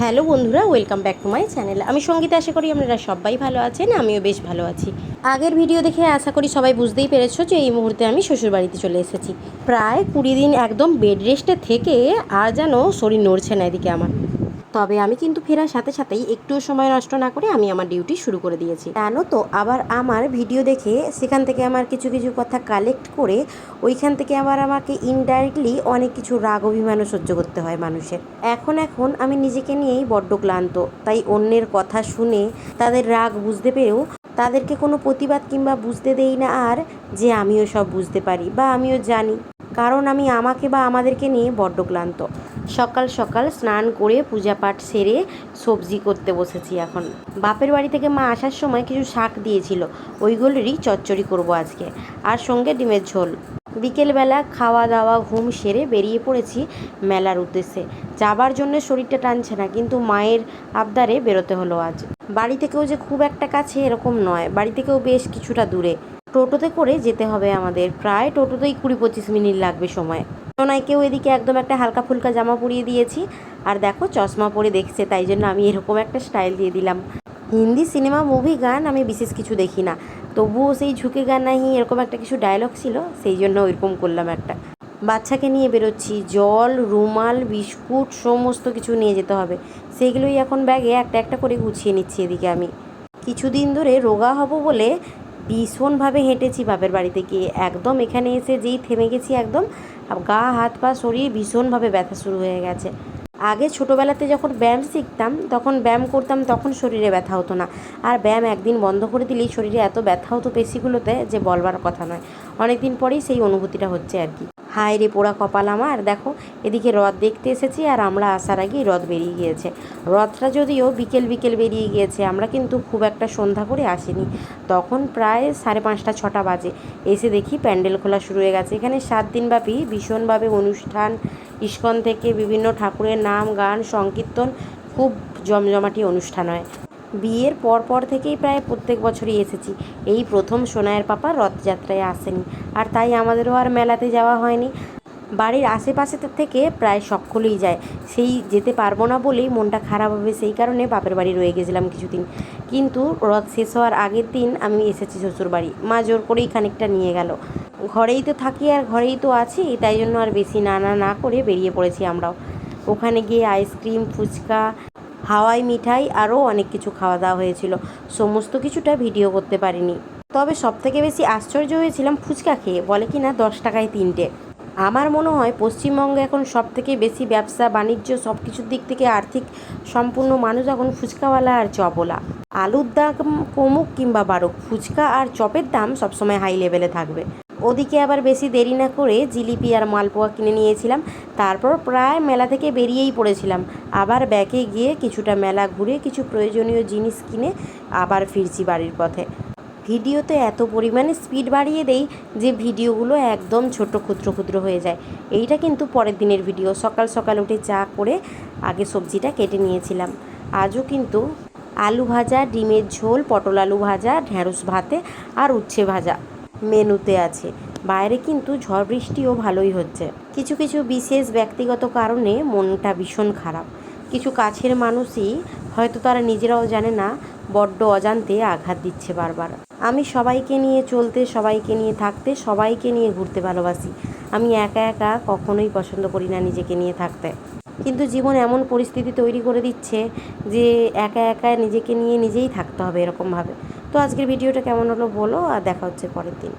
Hello বন্ধুরা welcome back to my channel আমি সঙ্গীতে, আশা করি আপনারা সবাই ভালো আছেন, আমিও বেশ ভালো আছি। আগের ভিডিও দেখে আশা করি সবাই বুঝতেই পেরেছ যে এই মুহূর্তে আমি শ্বশুরবাড়িতে চলে এসেছি। প্রায় কুড়ি দিন একদম বেড রেস্টে থেকে আর যেন শরীর নড়ছে না এদিকে আমার। তবে আমি কিন্তু ফেরার সাথে সাথেই একটুও সময় নষ্ট না করে আমি আমার ডিউটি শুরু করে দিয়েছি। জানো তো? আবার আমার ভিডিও দেখে সেখান থেকে আমার কিছু কিছু কথা কালেক্ট করে ওইখান থেকে আবার আমাকে ইনডাইরেক্টলি অনেক কিছু রাগ, অভিমানও সহ্য করতে হয় মানুষের। এখন এখন আমি নিজেকে নিয়েই বড্ড ক্লান্ত। তাই অন্যের কথা শুনে তাদের রাগ বুঝতে পেরেও তাদেরকে কোনো প্রতিবাদ কিংবা বুঝতে দেই না আর যে আমিও সব বুঝতে পারি বা আমিও জানি। কারণ আমি আমাকে বা আমাদেরকে নিয়ে বড্ড ক্লান্ত। সকাল সকাল স্নান করে পূজা পাঠ সেরে সবজি করতে বসেছি এখন। বাপের বাড়ি থেকে মা আসার সময় কিছু শাক দিয়েছিল। ওইগুলোরই চচ্চড়ি করব আজকে। আর সঙ্গে ডিমের ঝোল। বিকেলবেলা খাওয়া দাওয়া ঘুম সেরে বেরিয়ে পড়েছি মেলার উদ্দেশ্যে। যাবার জন্য শরীরটা টানছে না, কিন্তু মায়ের আবদারে বেরোতে হলো আজ। বাড়ি থেকেও যে খুব একটা কাছে এরকম নয়। বাড়ি থেকেও বেশ কিছুটা দূরে। টোটোতে করে যেতে হবে আমাদের। প্রায় টোটোতেই কুড়ি পঁচিশ মিনিট লাগবে সময়। সোনাইকেও এদিকে একদম একটা হালকা ফুলকা জামা পরিয়ে দিয়েছি। আর দেখো, চশমা পরে দেখছে, তাই জন্য আমি এরকম একটা স্টাইল দিয়ে দিলাম। হিন্দি সিনেমা, মুভি, গান আমি বিশেষ কিছু দেখি না। তবুও সেই ঝুঁকে গান নাই এরকম একটা কিছু ডায়লগ ছিল, সেই জন্য ওইরকম করলাম একটা। বাচ্চাকে নিয়ে বেরোচ্ছি, জল, রুমাল, বিস্কুট সমস্ত কিছু নিয়ে যেতে হবে। সেগুলোই এখন ব্যাগে একটা একটা করে গুছিয়ে নিচ্ছি এদিকে আমি। কিছুদিন ধরে রোগা হব বলে ভীষণভাবে হেঁটেছি বাপের বাড়িতে গিয়ে। একদম এখানে এসে যেই থেমে গেছি একদম, গা, হাত, পা শরীর ভীষণভাবে ব্যথা শুরু হয়ে গেছে। আগে ছোটোবেলাতে যখন ব্যায়াম শিখতাম, তখন ব্যায়াম করতাম, তখন শরীরে ব্যথা হতো না। আর ব্যায়াম একদিন বন্ধ করে দিলেই শরীরে এত ব্যথা হতো পেশিগুলোতে যে বলবার কথা নয়। অনেক দিন পরেই সেই অনুভূতিটা হচ্ছে আর কি। হায় রে পোড়া কপাল আমার। দেখো, এদিকে রথ দেখতে এসেছি আর আমরা আসার আগেই রথ বেরিয়ে গিয়েছে। রথটা যদিও বিকেল বিকেল বেরিয়ে গিয়েছে, আমরা কিন্তু খুব একটা সন্ধ্যা করে আসিনি। তখন প্রায় সাড়ে পাঁচটা, ছটা বাজে। এসে দেখি প্যান্ডেল খোলা শুরু হয়ে গেছে। এখানে সাত দিনব্যাপী ভীষণভাবে অনুষ্ঠান, ইস্কন থেকে বিভিন্ন ঠাকুরের নাম, গান, সংকীর্তন, খুব জমজমাটি অনুষ্ঠান হয়। বিয়ের পর পর থেকেই প্রায় প্রত্যেক বছরই এসেছি। এই প্রথম সোনায়ের পাপা রথযাত্রায় আসেনি, আর তাই আমাদেরও আর মেলাতে যাওয়া হয়নি। বাড়ির আশেপাশে থেকে প্রায় সকলেই যায়। সেই যেতে পারব না বলেই মনটা খারাপ হবে, সেই কারণে বাপের বাড়ি রয়ে গেছিলাম কিছুদিন। কিন্তু রথ শেষ হওয়ার আগের দিন আমি এসেছি শ্বশুর বাড়ি মা জোর করেই খানিকটা নিয়ে গেল। ঘরেই তো থাকি আর ঘরেই তো আছি, তাই জন্য আর বেশি না না না করে বেরিয়ে পড়েছি আমরাও। ওখানে গিয়ে আইসক্রিম ফুচকা হাওয়াই মিঠাই আরও অনেক কিছু খাওয়া দাওয়া হয়েছিল। সমস্ত কিছুটা ভিডিও করতে পারিনি। তবে সবথেকে বেশি আশ্চর্য হয়েছিলাম ফুচকা খেয়ে, বলে কি না দশ টাকায় তিনটে। আমার মনে হয় পশ্চিমবঙ্গে এখন সব থেকে বেশি ব্যবসা, বাণিজ্য সব কিছুর দিক থেকে আর্থিক সম্পূর্ণ মানুষ এখন ফুচকাওয়ালা আর চপওয়ালা। আলুর দাম কমুক কিংবা বাড়ুক, ফুচকা আর চপের দাম সবসময় হাই লেভেলে থাকবে। ওদিকে আবার বেশি দেরি না করে জিলিপি আর মালপোয়া কিনে নিয়েছিলাম। তারপর প্রায় মেলা থেকে বেরিয়েই পড়েছিলাম। আবার ব্যাকে গিয়ে কিছুটা মেলা ঘুরে কিছু প্রয়োজনীয় জিনিস কিনে আবার ফিরছি বাড়ির পথে। ভিডিওতে এত পরিমাণে স্পিড বাড়িয়ে দেই যে ভিডিওগুলো একদম ছোট ক্ষুদ্র ক্ষুদ্র হয়ে যায়। এইটা কিন্তু পরের দিনের ভিডিও। সকাল সকাল উঠে চা করে আগে সবজিটা কেটে নিয়েছিলাম। আজও কিন্তু আলু ভাজা, ডিমের ঝোল, পটল আলু ভাজা ঢ্যাঁড়স ভাতে আর উচ্ছে ভাজা। মেনুতে আছে। বাইরে কিন্তু ঝড় বৃষ্টিও ভালোই হচ্ছে। কিছু কিছু বিশেষ ব্যক্তিগত কারণে মনটা ভীষণ খারাপ। কিছু কাছের মানুষই হয়তো তারা নিজেরাও জানে না, বড্ড অজান্তে আঘাত দিচ্ছে বারবার। আমি সবাইকে নিয়ে চলতে, সবাইকে নিয়ে থাকতে, সবাইকে নিয়ে ঘুরতে ভালোবাসি। আমি একা একা কখনোই পছন্দ করি না নিজেকে নিয়ে থাকতে। কিন্তু জীবন এমন পরিস্থিতি তৈরি করে দিচ্ছে যে একা একা নিজেকে নিয়ে নিজেই থাকতে হবে এরকমভাবে। তো আজকের ভিডিওটা কেমন হলো বলো আর দেখা হচ্ছে পরের দিন।